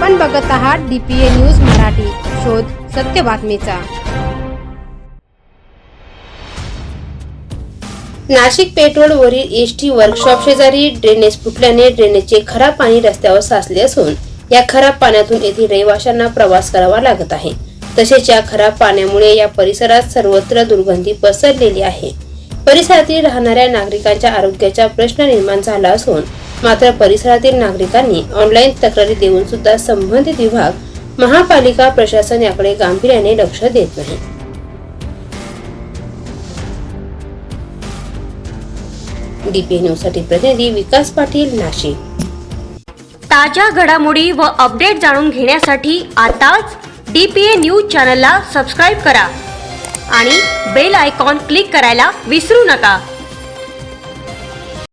आपण बघत आहात डीपीए न्यूज मराठी. शोध सत्य बातमीचा. नाशिक पेट्रोलवरील एस टी वर्कशॉप शेजारी ड्रेनेज फुटल्याने ड्रेनेजचे खराब पाणी रस्त्यावर साचले असून या खराब पाण्यातून येथील रहिवाशांना प्रवास करावा लागत आहे. तसेच या खराब पाण्यामुळे या परिसरात सर्वत्र दुर्गंधी पसरलेली आहे. परिसरातील राहणाऱ्या नागरिकांच्या आरोग्याचा प्रश्न निर्माण झाला असून मात्र परिसरातील नागरिकांनी ऑनलाईन तक्रारी देऊन सुद्धा संबंधित विभाग महापालिका प्रशासन याकडे गांभीर्याने लक्ष देत नाही. डीपी न्यूजसाठी प्रतिनिधी विकास पाटील नाशिक. ताज्या घडामोडी व अपडेट जाणून घेण्यासाठी आताच डीपीए न्यूज चॅनलला सबस्क्राईब करा आणि बेल आयकॉन क्लिक करायला विसरू नका.